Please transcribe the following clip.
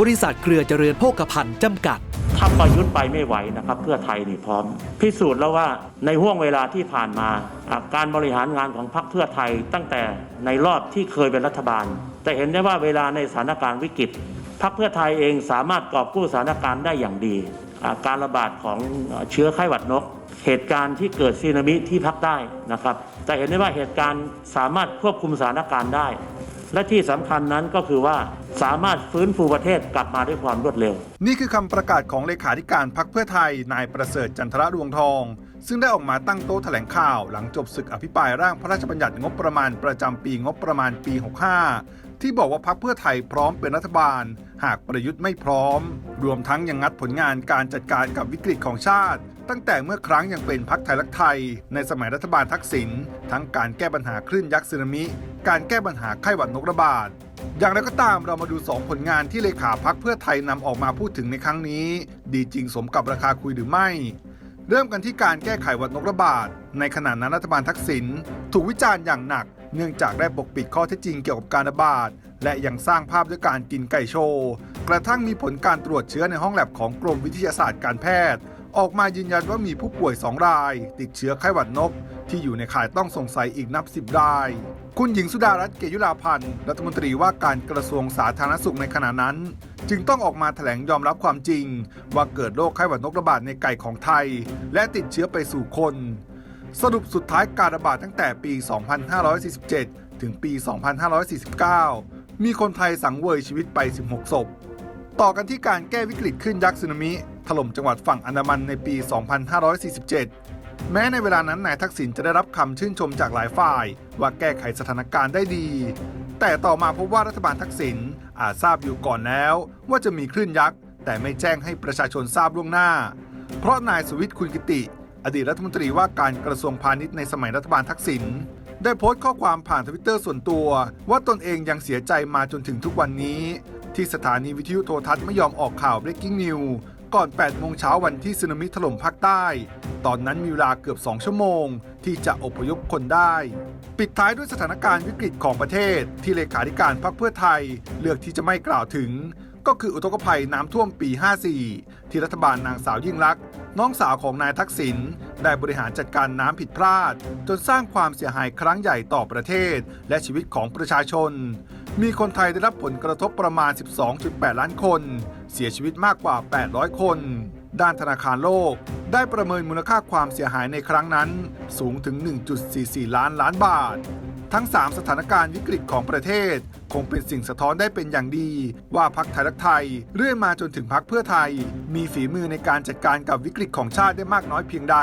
บริษัทเครือเจริญโภคภัณฑ์จำกัดถ้าประยุทธ์ไปไม่ไหวนะครับ เพื่อไทยนี่พร้อม พิสูจน์แล้วว่าในห่วงเวลาที่ผ่านมา การบริหารงานของพรรคเพื่อไทยตั้งแต่ในรอบที่เคยเป็นรัฐบาล แต่เห็นได้ว่าเวลาในสถานการณ์วิกฤตพรรคเพื่อไทยเองสามารถกอบกู้สถานการณ์ได้อย่างดี การระบาดของเชื้อไข้หวัดนก เหตุการณ์ที่เกิดซีนามิที่ภาคใต้นะครับแต่เห็นได้ว่าเหตุการณ์สามารถควบคุมสถานการณ์ได้ และที่สำคัญนั้นก็คือว่าสามารถฟื้นฟูประเทศกลับมาด้วยความรวดเร็ว นี่คือคำประกาศของเลขาธิการพักเพื่อไทย นายประเสริฐจันทระดวงทอง ซึ่งได้ออกมาตั้งโต๊ะแถลงข่าว หลังจบศึกอภิปรายร่างพระราชบัญญัติงบประมาณประจำปีงบประมาณปี 65 ที่บอกว่าพักเพื่อไทยพร้อมเป็นรัฐบาล หากประยุทธ์ไม่พร้อม รวมทั้งยังงัดผลงานการจัดการกับวิกฤตของชาติ ตั้งแต่เมื่อครั้งยังเป็นพักไทยรักไทย ในสมัยรัฐบาลทักษิณทั้งการแก้ปัญหาคลื่นยักษ์สึนามิ การแก้ปัญหาไข้หวัดนกระบาดอย่างไรก็ตามเรามาดู 2 ผลงานที่เลขาพักเพื่อไทยนำออกมาพูดถึงในครั้งนี้ ดีจริงสมกับราคาคุยหรือไม่ เริ่มกันที่การแก้ไขวัดนกระบาด ในขณะนั้นรัฐบาลทักษิณถูกวิจารณ์อย่างหนัก เนื่องจากได้ปกปิดข้อเท็จจริงเกี่ยวกับการระบาด และยังสร้างภาพด้วยการกินไก่โชว์กระทั่งมีผลการตรวจเชื้อในห้องแลบของกรมวิทยาศาสตร์การแพทย์ ออกมายืนยันว่ามีผู้ป่วย 2 ราย ติดเชื้อไข้หวัดนก ที่อยู่ในข่ายต้องสงสัยอีกนับ 10 ราย คุณหญิงสุดารัตน์เกยุราพันธ์รัฐมนตรีว่าการกระทรวงสาธารณสุขในขณะนั้น จึงต้องออกมาแถลงยอมรับความจริง ว่าเกิดโรคไข้หวัดนกระบาดในไก่ของไทย และติดเชื้อไปสู่คน สรุปสุดท้ายการระบาดตั้งแต่ปี 2547 ถึงปี 2549 มีคนไทยสังเวยชีวิตไป 16 ศพ ต่อกันที่การแก้วิกฤตขึ้นยักษ์สึนามิ ถล่มจังหวัดฝั่งอันดามันในปี 2547 แม้ในเวลานั้นนายทักษิณจะได้รับคำชื่นชมจากหลายฝ่าย ว่าแก้ไขสถานการณ์ได้ดี แต่ต่อมาพบว่ารัฐบาลทักษิณอาจทราบอยู่ก่อนแล้ว ว่าจะมีคลื่นยักษ์ แต่ไม่แจ้งให้ประชาชนทราบล่วงหน้า เพราะนายสุวิทย์คุณกิติ อดีตรัฐมนตรีว่าการกระทรวงพาณิชย์ในสมัยรัฐบาลทักษิณได้โพสต์ข้อความผ่านทวิตเตอร์ส่วนตัว ว่าตนเองยังเสียใจมาจนถึงทุกวันนี้ ที่สถานีวิทยุโทรทัศน์ไม่ยอมออกข่าว breaking news ก่อน 8 โมงเช้าวันที่สึนามิถล่มภาคใต้ ตอนนั้นมีเวลาเกือบ 2 ชั่วโมง ที่จะอพยพคนได้ ปิดท้ายด้วยสถานการณ์วิกฤตของประเทศ ที่เลขาธิการพรรคเพื่อไทย เลือกที่จะไม่กล่าวถึง ก็คืออุทกภัยน้ำท่วมปี 54 ที่รัฐบาลนางสาวยิ่งลักษณ์น้องสาวของนายทักษิณ ได้บริหารจัดการน้ำผิดพลาด จนสร้างความเสียหายครั้งใหญ่ต่อประเทศ และชีวิตของประชาชน มีคนไทยได้รับผลกระทบประมาณ 12.8 ล้านคน เสียชีวิตมากกว่า 800 คน ด้านธนาคารโลก ได้ประเมินมูลค่าความเสียหายในครั้งนั้น สูงถึง 1.44 ล้านล้านบาท ทั้ง 3 สถานการณ์วิกฤตของประเทศ คงเป็นสิ่งสะท้อนได้เป็นอย่างดี ว่าพักไทยรักไทย เรื่อยมาจนถึงพักเพื่อไทย มีฝีมือในการจัดการกับวิกฤตของชาติได้มากน้อยเพียงใด